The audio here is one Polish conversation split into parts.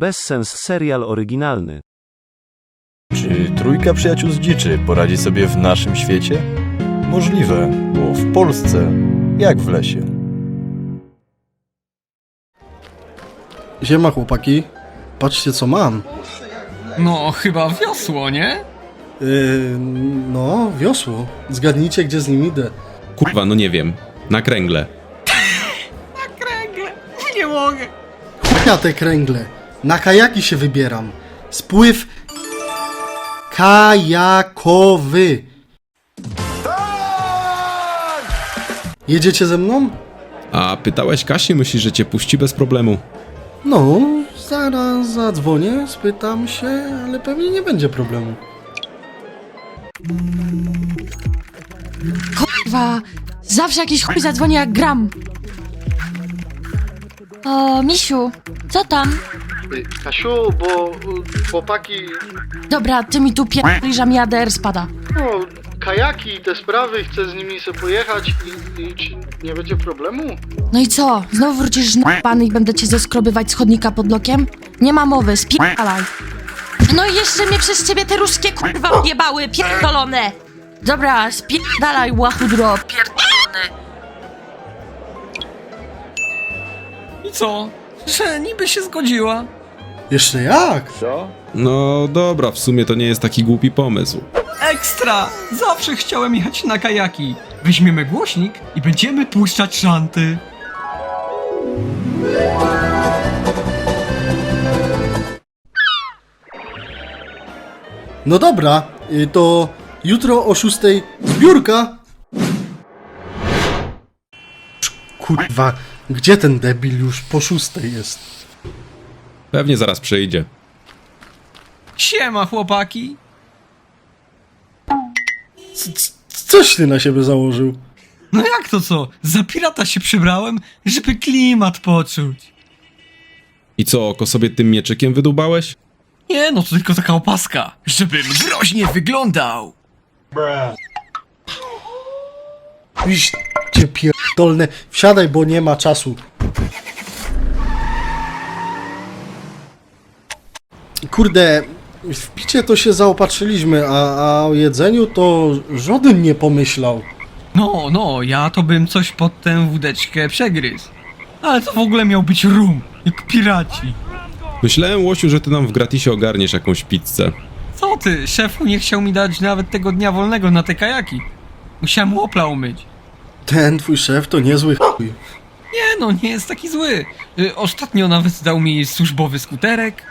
Bezsens serial oryginalny. Czy trójka przyjaciół z dziczy poradzi sobie w naszym świecie? Możliwe, bo w Polsce jak w lesie. Siema chłopaki, patrzcie co mam. No, chyba wiosło, nie? Yy, no, wiosło. Zgadnijcie gdzie z nim idę. Kurwa, no nie wiem. Na kręgle. Kręgle, nie mogę. Ja te kręgle. Na kajaki się wybieram. Spływ kajakowy. Jedziecie ze mną? A pytałeś Kasię, myślisz, że cię puści bez problemu? No, zaraz zadzwonię, spytam się, ale pewnie nie będzie problemu. Kurwa, zawsze jakiś chuj zadzwoni jak gram. O, misiu, co tam? Kasiu, bo chłopaki, Dobra, ty mi tu pierdolisz, a mi ADR spada. no, kajaki i te sprawy, chcę z nimi sobie pojechać i, i czy nie będzie problemu? No i co? Znowu wrócisz pan i będę cię zeskrobywać z chodnika pod blokiem? Nie ma mowy, spierdalaj. No i jeszcze mnie przez ciebie te ruskie kurwa jebały, pierdolone. Dobra, spierdalaj, łachudro, pierdolony. Co? Że niby się zgodziła. Jeszcze jak? No dobra, w sumie to nie jest taki głupi pomysł. Ekstra! Zawsze chciałem jechać na kajaki. Weźmiemy głośnik i będziemy puszczać szanty. No dobra, y, to jutro o 6 zbiórka. Kurwa, gdzie ten debil już po 6 jest? Pewnie zaraz przyjdzie. Siema, chłopaki. C- c- Coś ty na siebie założył. No jak to co? Za pirata się przybrałem, żeby klimat poczuć. I co, oko sobie tym mieczykiem wydubałeś? Nie, no to tylko taka opaska, żebym groźnie wyglądał. Iść cię pierdolne. Wsiadaj, bo nie ma czasu. Kurde, w picie to się zaopatrzyliśmy, a, a o jedzeniu to żaden nie pomyślał. No, no, ja to bym coś pod tę wódeczkę przegryzł. Ale to w ogóle miał być rum, jak piraci. Myślałem, Łosiu, że ty nam w gratisie ogarniesz jakąś pizzę. Co ty, szefu nie chciał mi dać nawet tego dnia wolnego na te kajaki. Musiałem łopla umyć. Ten twój szef to niezły chuj. Nie no, nie jest taki zły. Y, ostatnio nawet dał mi służbowy skuterek.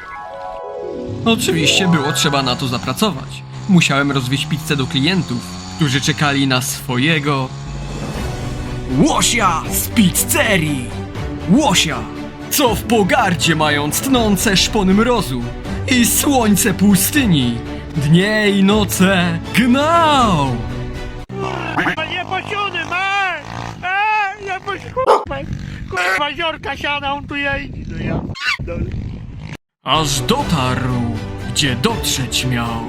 Oczywiście było trzeba na to zapracować. Musiałem rozwieźć pizzę do klientów, którzy czekali na swojego... Łosia z pizzerii! Łosia, co w pogardzie mając tnące szpony mrozu i słońce pustyni, dnie i noce gnał! Nie posiony, masz! A, nie posiony! Kurwa, ziorka siada, on tu jeździ, no ja... aż dotarł, gdzie dotrzeć miał.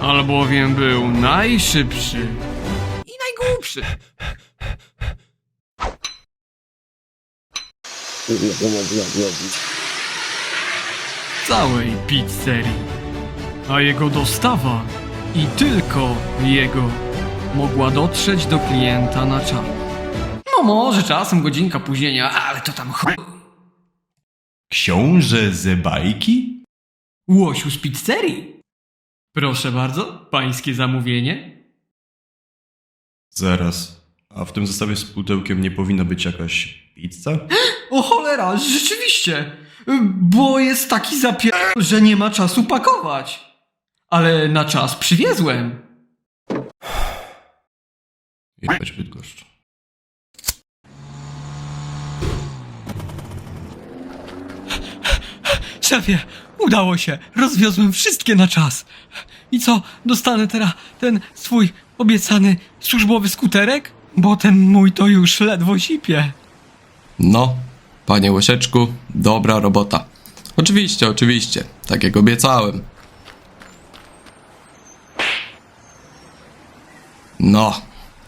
Albowiem był najszybszy i najgłupszy. Całej pizzerii. A jego dostawa i tylko jego mogła dotrzeć do klienta na czas. No może czasem godzinka późnienia, ale to tam chuj. Książę ze bajki? Łosiu z pizzerii. Proszę bardzo, pańskie zamówienie. Zaraz. A w tym zestawie z pudełkiem nie powinna być jakaś pizza? O cholera, rzeczywiście. Bo jest taki zapier... że nie ma czasu pakować. Ale na czas przywiezłem. Jechać Bydgoszcz. Szefie, udało się. Rozwiozłem wszystkie na czas. I co, dostanę teraz ten swój obiecany służbowy skuterek? Bo ten mój to już ledwo sipie. No, panie Łosieczku, dobra robota. Oczywiście, oczywiście, tak jak obiecałem. No,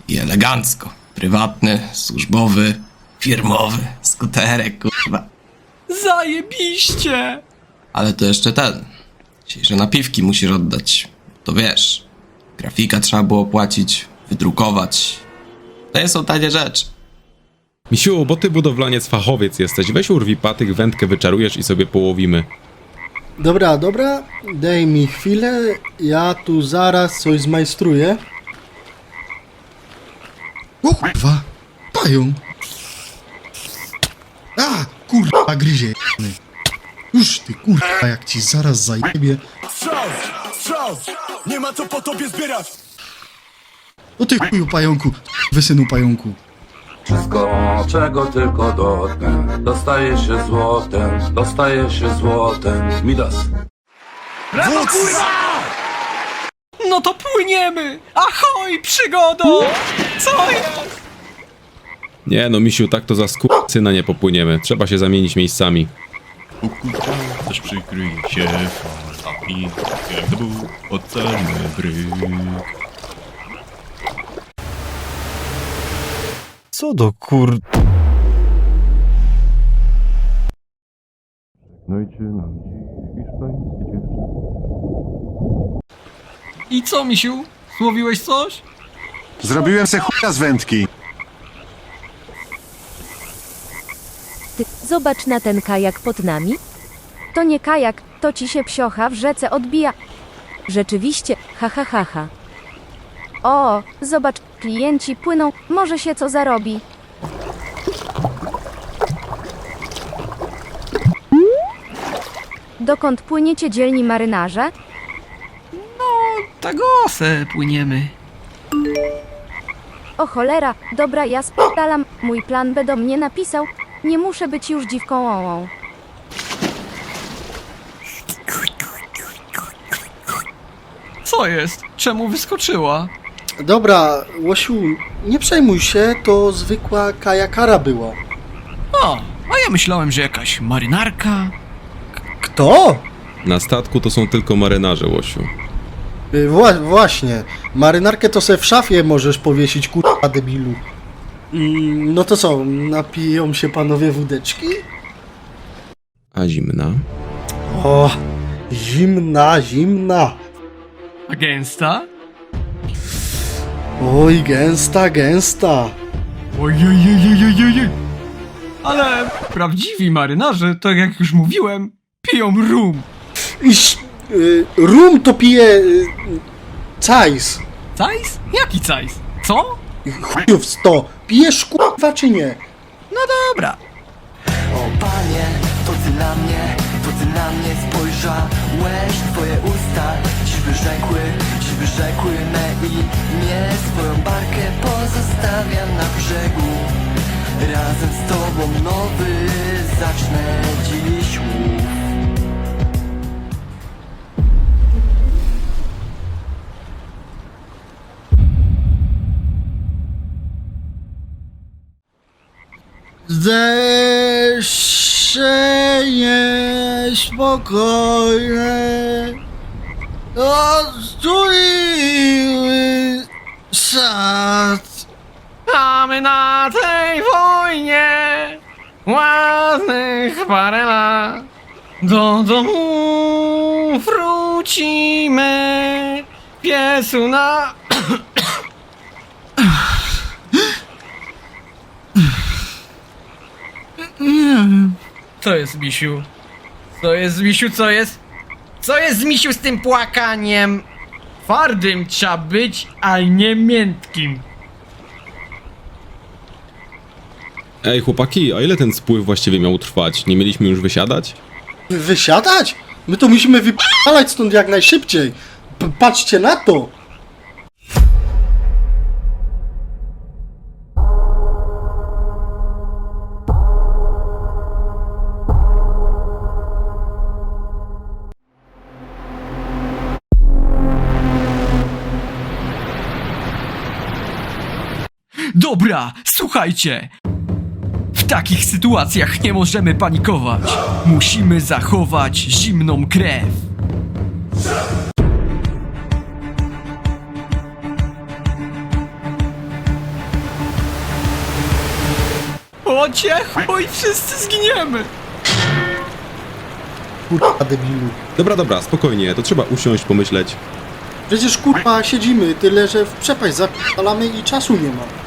i elegancko. Prywatny, służbowy, firmowy, skuterek, kurwa. Zajebiście! Ale to jeszcze ten. Dzisiejsze napiwki musisz oddać. To wiesz, grafika trzeba było płacić, wydrukować. To nie są tanie rzeczy. Misiu, bo ty budowlaniec fachowiec jesteś. Weź urwij patyk, wędkę wyczarujesz i sobie połowimy. Dobra, dobra, daj mi chwilę, ja tu zaraz coś zmajstruję. O kurwa, pają. A, kurwa, gryzie. jebany. Już ty, kurwa, jak ci zaraz zajebie. Strzał! Strzał! Nie ma co po tobie zbierać! O ty chuju pająku, wysynu pająku. Wszystko, czego tylko dotknę Dostaje się złotem, dostaje się złotem Midas No to płyniemy! Ahoj, przygodo! Co jest? Nie no, Misiu, tak to za syna nie popłyniemy. Trzeba się zamienić miejscami. Kurwa, też przykryje się falami, jak to był ocenny bryk. Co do kur... Żegnajcie nam dziś hiszpańskie dziewczyny. I co, misiu? Złowiłeś coś? Zrobiłem se chuja z wędki. Ty, zobacz na ten kajak pod nami. To nie kajak, to ci się psiocha w rzece odbija. Rzeczywiście, ha ha ha ha. O, zobacz, klienci płyną, może się co zarobi. Dokąd płyniecie dzielni marynarze? Tak o, se płyniemy. O cholera, dobra, ja spadalam. Mój plan B do mnie napisał. Nie muszę być już dziwką ołą. Co jest? Czemu wyskoczyła? Dobra, Łosiu, nie przejmuj się, to zwykła kajakara była. O, a ja myślałem, że jakaś marynarka. Kto? Na statku to są tylko marynarze, Łosiu. Y, Wła właśnie, marynarkę to se w szafie możesz powiesić, kurwa debilu. Mm, No to co, napiją się panowie wódeczki? A zimna? O, zimna, zimna. A gęsta? Oj, gęsta, gęsta. Ojej, Ale prawdziwi marynarze, tak jak już mówiłem, piją rum. Iś, y, rum to pije y, cajs. Cajs? Jaki cajs? Co? Chujów sto. Pijesz kurwa czy nie? No dobra. O panie, to ty na mnie, to ty na mnie spojrzałeś Twoje usta dziś wyrzekły, dziś wyrzekły me imię Swoją barkę pozostawiam na brzegu Razem z tobą niespokojne Odstuliły sad. A my na tej wojnie ładnych parę lat. Do domu wrócimy. Piesu na... Co jest, Misiu? Co jest, Misiu, co jest? Co jest, Misiu, z tym płakaniem? Twardym trzeba być, a nie miętkim. Ej, chłopaki, a ile ten spływ właściwie miał trwać? Nie mieliśmy już wysiadać? Wy- Wysiadać? My to musimy wypalać stąd jak najszybciej P Patrzcie na to Dobra, słuchajcie! W takich sytuacjach nie możemy panikować. Musimy zachować zimną krew. O cię, oj, wszyscy zginiemy! kurwa debilu. Dobra, dobra, spokojnie, to trzeba usiąść, pomyśleć. Przecież kurwa siedzimy, tyle że w przepaść zapalamy i czasu nie ma.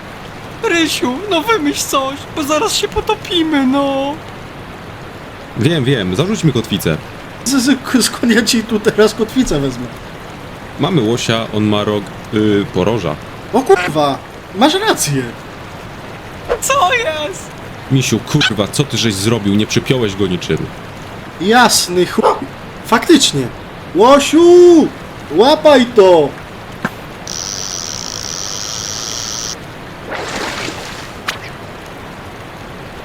Rysiu, no wymyśl coś, bo zaraz się potopimy, no. Wiem, wiem, zarzućmy kotwicę. Z, z, skąd ja ci tu teraz kotwicę wezmę? Mamy łosia, on ma rok, yy, poroża. O kurwa, masz rację. Co jest? Misiu, kurwa, co ty żeś zrobił? Nie przypiąłeś go niczym. Jasny chuj. Faktycznie. Łosiu! Łapaj to!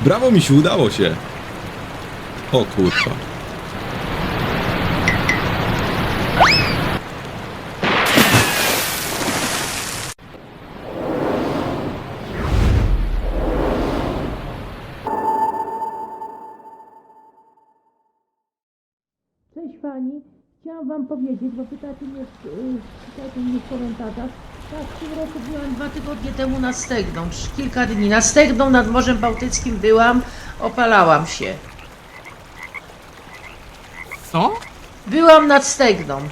Brawo, misiu, udało się. O kurwa. Cześć Pani, chciałam Wam powiedzieć, bo pytacie mnie, w- y, pytacie mnie. Tak, w tym roku byłam dwa tygodnie temu na Stegną, kilka dni. Na Stegną nad Morzem Bałtyckim byłam, opalałam się. Co? Byłam nad Stegną.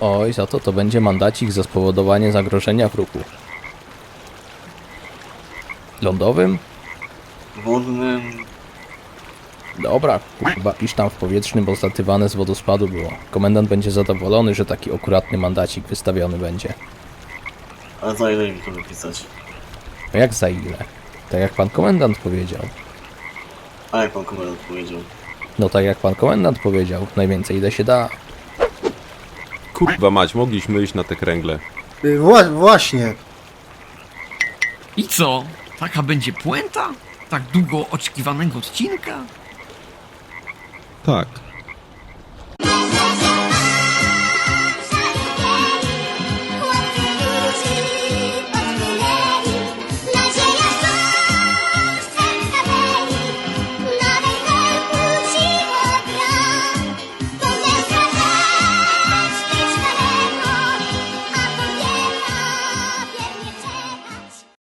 Oj, za to to będzie mandacik za spowodowanie zagrożenia w ruchu. Lądowym? Wodnym. Dobra, kurwa, pisz tam w powietrznym, bo zlatywane z wodospadu było. Komendant będzie zadowolony, że taki akuratny mandacik wystawiony będzie. A za ile mi to wypisać? A jak za ile? Tak jak pan komendant powiedział. A jak pan komendant powiedział? No tak jak pan komendant powiedział, najwięcej ile się da. Kurwa mać, mogliśmy iść na te kręgle. Y, Wła właśnie. I co? Taka będzie puenta? Tak długo oczekiwanego odcinka? Tak,